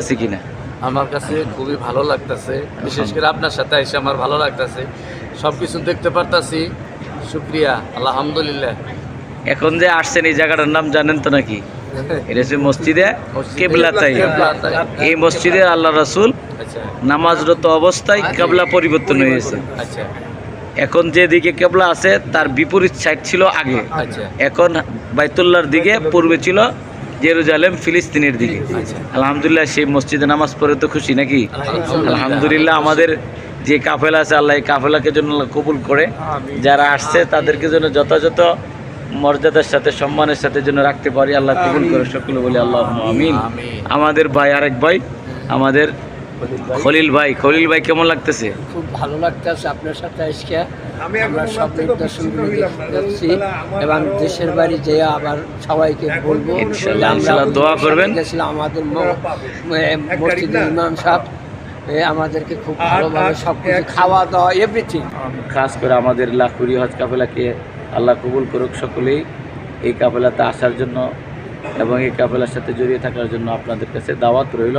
আছে কিনা? আমার কাছে খুবই ভালো লাগতেছে। বিশেষ করে আপনার সাথে এসে আমার ভালো লাগতেছে। সব কিছু দেখতে পারতাছি। শুক্রিয়া আলহামদুলিল্লাহ। এখন যে আসছেন এই জায়গাটার নাম জানেন তো নাকি? এটা হচ্ছে মসজিদে কেবলাতাই। এই মসজিদে আল্লাহ রাসূল আচ্ছা। নামাজরত অবস্থায় কেবলা পরিবর্তন হয়েছে। আচ্ছা। এখন যেদিকে কেবলা আছে তার বিপরীত সাইড ছিল আগে। আচ্ছা। এখন বাইতুল্লাহর দিকে পূর্বে ছিল জেরুজালেম ফিলিস্তিনের দিকে। আচ্ছা। আলহামদুলিল্লাহ সেই মসজিদে নামাজ পড়ে তো খুশি নাকি? আলহামদুলিল্লাহ আমাদের যে কাফেলা আছে আল্লাহ এই কাফেলাকে জন্য কবুল করে। যারা আসছে তাদেরকে জন্য যথাযথ মর্যাদার সাথে সম্মানের সাথে জন্য রাখতে পারি। আল্লাহ কবুল করে সকলে বলি আল্লাহ আমিন। আমাদের ভাই আরেক ভাই আমাদের খলিল ভাই। খলিল ভাই কেমন লাগতেছে? খুব ভালো লাগতেছে আপনার সাথে আজকে। আমরা সব দর্শনগুলো দেখছি এবং দেশের বাড়ি যেয়ে আবার সবাইকে বলব দোয়া করবেন। গেছিলাম আমাদের ম- এ, মসজিদের ইমাম সাহেব এ, আমাদেরকে খুব ভালোভাবে সব কিছু খাওয়া দাওয়া এভরিথিং খাস করে আমাদের লাখুরি হজ কাফেলাকে আল্লাহ কবুল করুক সকলেই। এই কাফেলাতে আসার জন্য এবং এই কাফেলার সাথে জড়িয়ে থাকার জন্য আপনাদের কাছে দাওয়াত রইল।